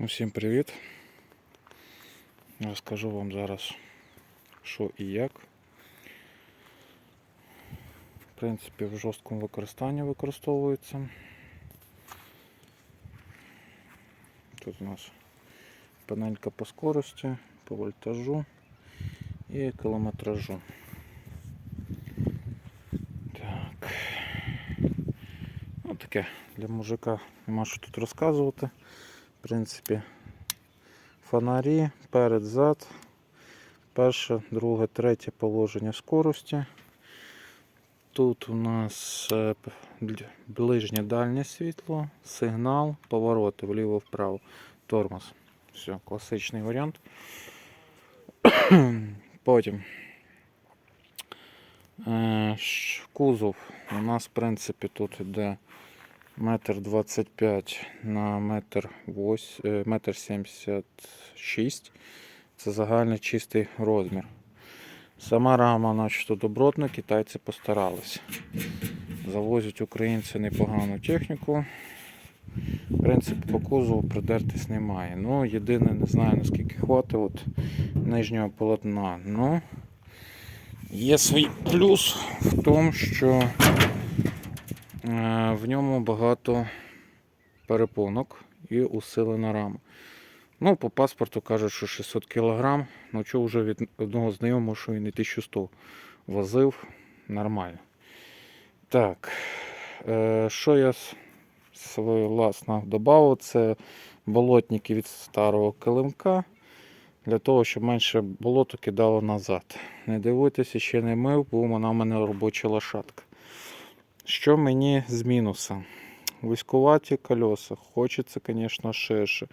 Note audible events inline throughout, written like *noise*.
Усім привіт. Розкажу вам зараз, що і як. В принципі, в жорсткому використанні використовується. Тут у нас панелька по скорості, по вольтажу і кілометражу. Так. Ну таке для мужика нема що тут розказувати. Принципі, фонарі, перед, зад, перше, друге, третє положення скорості. Тут у нас е, ближнє дальнє світло, сигнал, повороти вліво-вправо, тормоз. Все, класичний варіант. *clears throat* Потім е, кузов. У нас, в принципі, тут іде метр двадцять п'ять на метр вось, е, метр сімдесят шість. Це загальний чистий розмір. Сама рама, начебто добротна, китайці постаралися. Завозять українці непогану техніку. В принципі, по кузову придертись немає. Ну, єдине, не знаю наскільки хватить от нижнього полотна. Ну, є свій плюс в тому, що в ньому багато перепонок і усилена рама. Ну, по паспорту кажуть, що 600 кг. Ну, що вже від одного знайомого, що він і 1100 возив, нормально. Так, е, що я своє власне додав, це болотники від старого килимка. Для того, щоб менше болото кидало назад. Не дивуйтеся, ще не мив, бо вона в мене робоча лошадка. Що мені з мінуса? Військуваті колеса. Хочеться, звісно, ширше.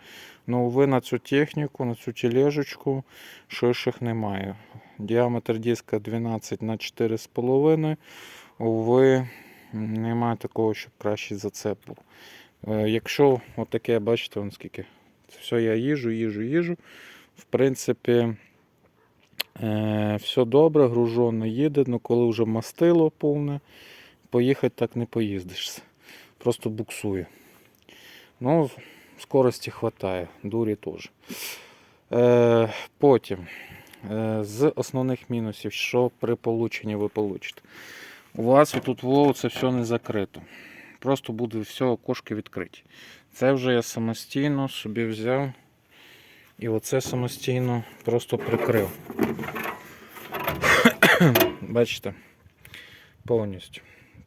Ну, ви на цю техніку, на цю тележечку ширших немає. Діаметр диска 12 на 4,5. Уви, немає такого, щоб кращий зацеп був. Е, Якщо отаке, бачите, вон скільки. Все я їжу, їжу, їжу. В принципі, е, все добре, гружоно їде, але коли вже мастило повне, поїхати так не поїздиш. Просто буксує. Ну, скорості вистачає, дурі теж. Е, потім, е, з основних мінусів, що при полученні ви получите. У вас тут воу це все не закрито. Просто буде все окошки відкриті. Це вже я самостійно собі взяв і оце самостійно просто прикрив. *coughs* Бачите? Повністю.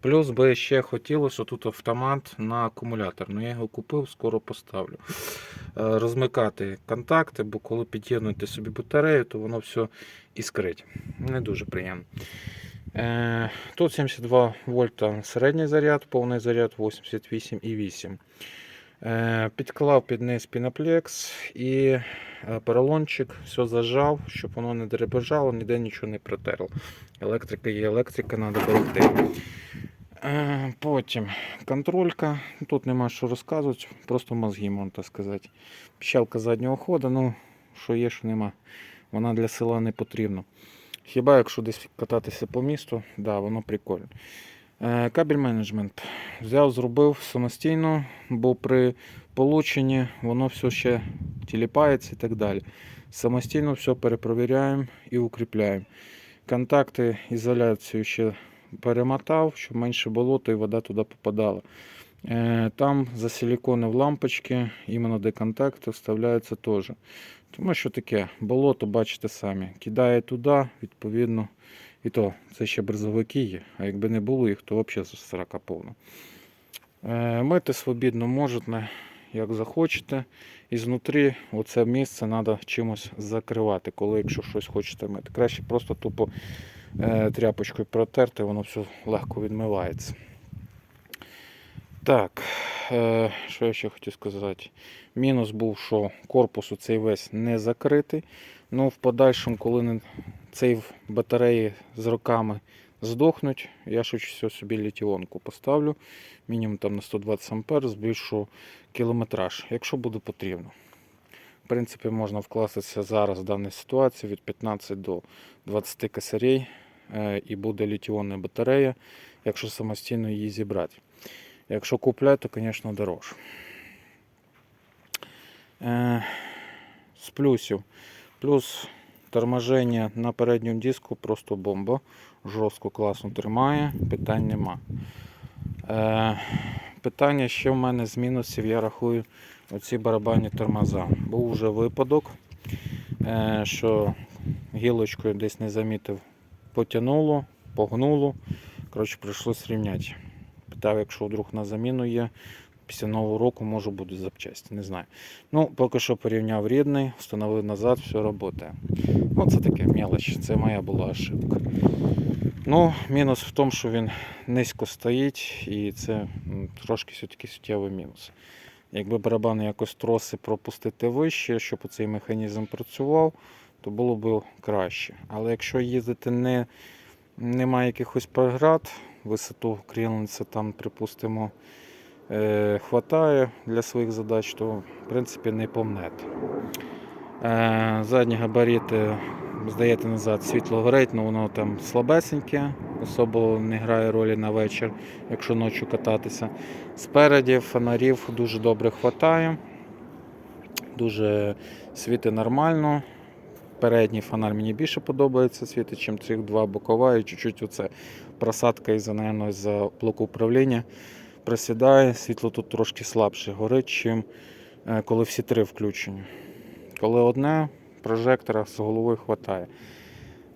Плюс би ще хотілося тут автомат на акумулятор. Ну я його купив, скоро поставлю. Е, Розмикати контакти, бо коли під'єднуєте собі батарею, то воно все іскрить. Не дуже приємно. Е, Тут 72 вольта середній заряд, повний заряд 88,8. Е, Підклав під низ піноплекс і поролончик все зажав, щоб воно не дребежало, ніде нічого не протерло. Електрика є електрика, треба берегти. Е, Потім контролька. Тут нема що розказувати, просто мозги, можна сказати. Піщалка заднього ходу, ну, що є, що нема. Вона для села не потрібна. Хіба якщо десь кататися по місту, да, воно прикольно. Е, Кабель менеджмент. Взяв, зробив самостійно, бо при полученні воно все ще тіліпається і так далі. Самостійно все перепровіряємо і укріпляємо. Контакти, ізоляцію ще перемотав, щоб менше болото і вода туди попадала. Е, Там засиліконив лампочки, іменно де контакти вставляються теж. Тому що таке, болото, бачите самі, кидає туди, відповідно. І то це ще бризовики є, а якби не було їх, то взагалі срака повна. Е, Мити свобідно можете, як захочете. І знутрі оце місце треба чимось закривати, коли якщо щось хочете мити. Краще просто тупо тряпочкою протерти, воно все легко відмивається. Так, е, що я ще хотів сказати? Мінус був, що корпус цей весь не закритий. Ну, в подальшому, коли цей батареї з роками здохнуть, я швидше собі літіонку поставлю. Мінімум там на 120 ампер, збільшу кілометраж, якщо буде потрібно. В принципі, можна вкластися зараз в даній ситуації від 15 до 20 косарей е, і буде літіонна батарея, якщо самостійно її зібрати. Якщо купляти, то, звісно, дорожче. Е, з плюсів. Плюс торможення на передньому диску просто бомба. Жорстко класно тримає, питань нема. Е, питання ще в мене з мінусів, я рахую оці барабанні тормоза. Був вже випадок, е, що гілочкою десь не замітив, потягнуло, погнуло. Коротше, прийшлось рівняти. Питав, якщо вдруг на заміну є, після нового року може буде запчасті, не знаю. Ну, поки що порівняв рідний, встановив назад, все працює. Ну, це таке мелоч, це моя була ошибка. Ну, мінус в тому, що він низько стоїть, і це трошки все-таки суттєвий мінус. Якби барабани якось троси пропустити вище, щоб цей механізм працював, то було б краще. Але якщо їздити не, немає якихось преград, висоту кріленця там, припустимо, е, хватає для своїх задач, то в принципі не помнете. Е, задні габарити, здаєте назад, світло горить, але воно там слабесеньке, особо не грає ролі на вечір, якщо ночі кататися. Спереді фонарів дуже добре хватає, дуже світить нормально. Передній фонарь мені більше подобається світить, ніж цих два бокова, і чуть-чуть оце просадка із-за, наверно, із-за блоку управління присідає, світло тут трошки слабше горить, чим е, коли всі три включені. Коли одне, прожектора з головою хватає.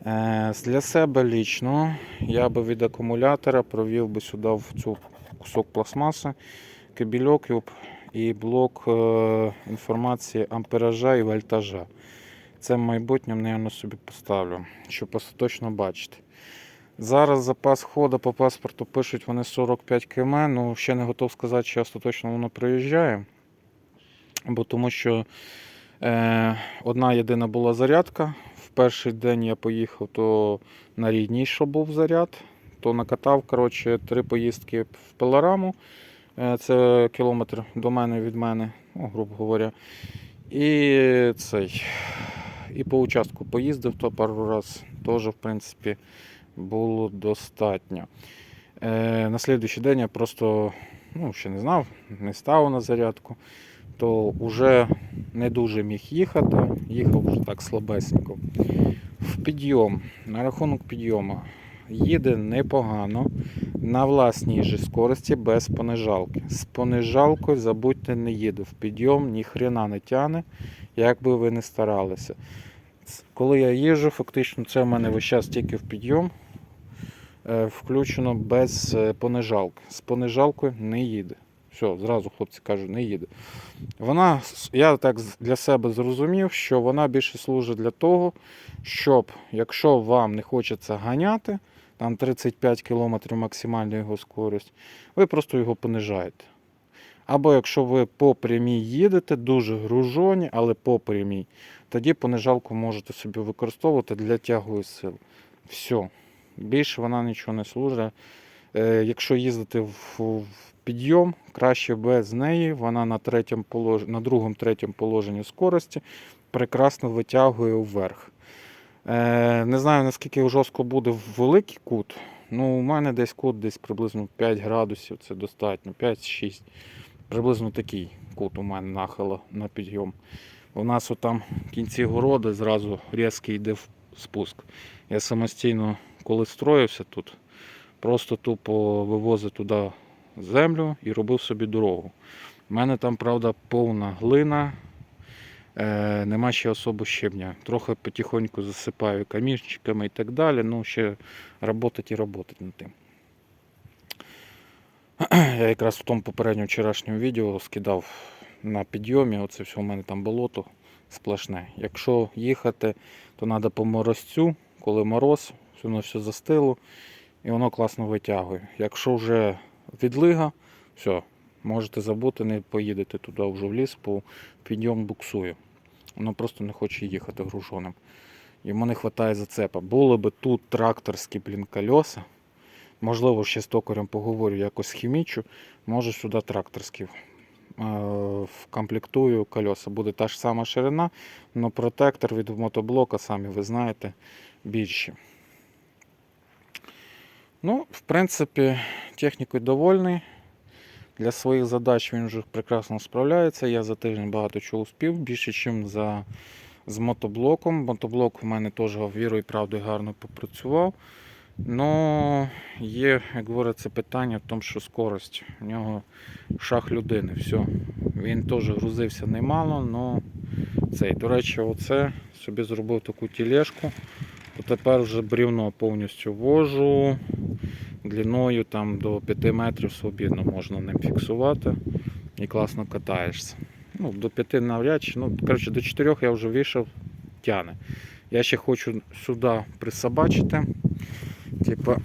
Е, Для себе лічно я би від акумулятора провів би сюди в цю кусок пластмаси, кабельок і- і блок е, інформації ампеража і вольтажа. Це в майбутньому, собі поставлю, щоб остаточно бачити. Зараз запас ходу по паспорту пишуть вони 45 км, ну ще не готов сказати, чи остаточно воно приїжджає. Бо тому що е, одна єдина була зарядка. В перший день я поїхав, то на рідній, що був заряд, то накатав коротше, три поїздки в Пелораму. Е, це кілометр до мене від мене, ну, грубо говоря. І цей. І по участку поїздив то пару раз. Теж, в принципі, було достатньо. Е, на слідуючий день я просто ну, ще не знав, не став на зарядку, то вже не дуже міг їхати, їхав вже так слабесенько. В підйом, на рахунок підйому, їде непогано на власній же скорості без понижалки. З понижалкою, забудьте, не їде. В підйом ні хрена не тяне, як би ви не старалися. Коли я їжджу, фактично це в мене весь час тільки в підйом. е, Включено без е, понижалки. З понижалкою не їде. Все, зразу хлопці кажуть, не їде. Вона, я так для себе зрозумів, що вона більше служить для того, щоб, якщо вам не хочеться ганяти, там 35 км максимальна його скорість, ви просто його понижаєте. Або якщо ви по прямій їдете, дуже гружоні, але по прямій, тоді понижалку можете собі використовувати для тягової сил. Все. Більше вона нічого не служить. Е, якщо їздити в, підйом, краще без неї. Вона на, третьому на другому третьому положенні скорості прекрасно витягує вверх. Е, не знаю, наскільки жорстко буде великий кут. Ну, у мене десь кут десь приблизно 5 градусів, це достатньо, 5-6. Приблизно такий кут у мене нахило на підйом. У нас отам в кінці городи зразу різкий йде в спуск. Я самостійно, коли строївся тут, просто тупо вивозив туди землю і робив собі дорогу. У мене там, правда, повна глина, е, нема ще особо щебня. Трохи потихоньку засипаю камінчиками і так далі. Ну, ще роботи і роботи над тим. *clears throat* Я якраз в тому попередньому вчорашньому відео скидав на підйомі. Оце все у мене там болото сплошне. Якщо їхати, то треба по морозцю, коли мороз, воно все застило і воно класно витягує. Якщо вже відлига, все, можете забути, не поїдете туди вже в ліс, бо підйом буксує. Воно просто не хоче їхати гружоним. Йому не вистачає зацепа. Були би тут тракторські блін, кольоса. Можливо, ще з токарем поговорю, якось хімічу. Може сюди тракторські е, вкомплектую колеса. Буде та ж сама ширина, але протектор від мотоблока, самі ви знаєте, більші. Ну, в принципі, технікою довольний. Для своїх задач він вже прекрасно справляється. Я за тиждень багато чого успів, більше, ніж за, з мотоблоком. Мотоблок у мене теж вірою і правдою гарно попрацював. Ну, є, як говориться, питання в тому, що скорость. У нього шах людини. Все. Він теж грузився немало, але цей. До речі, оце собі зробив таку тілешку. Тепер вже брівно повністю вожу. Длиною там до 5 метрів свобідно можна ним фіксувати і класно катаєшся. Ну, до 5 навряд чи, ну, коротше, до 4 я вже вийшов, тяне. Я ще хочу сюди присобачити. Типа,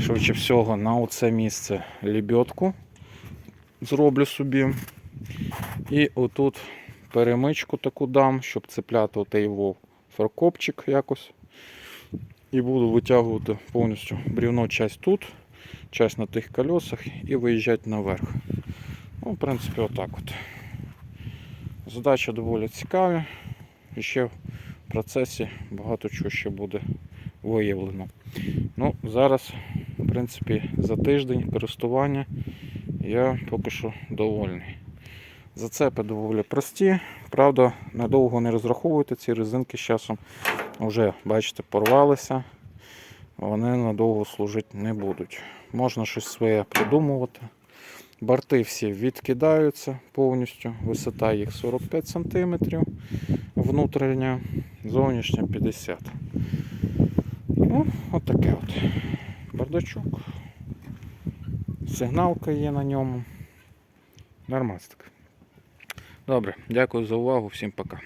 швидше всього, на оце місце лебедку зроблю собі. І отут перемичку таку дам, щоб цепляти отей вов фаркопчик якось. І буду витягувати повністю брівно часть тут, часть на тих колесах і виїжджати наверх. Ну, в принципі, отак от. Задача доволі цікава. І ще в процесі багато чого ще буде виявлено. Ну, зараз, в принципі, за тиждень користування я поки що довольний. Зацепи доволі прості. Правда, надовго не розраховуйте ці резинки з часом. Вже, бачите, порвалися. Вони надовго служити не будуть. Можна щось своє придумувати. Борти всі відкидаються повністю. Висота їх 45 см. Внутрішня, зовнішня 50 Ну, от от. Бардачок. Сигналка є на ньому. Нормастик. Добре, дякую за увагу, всім пока.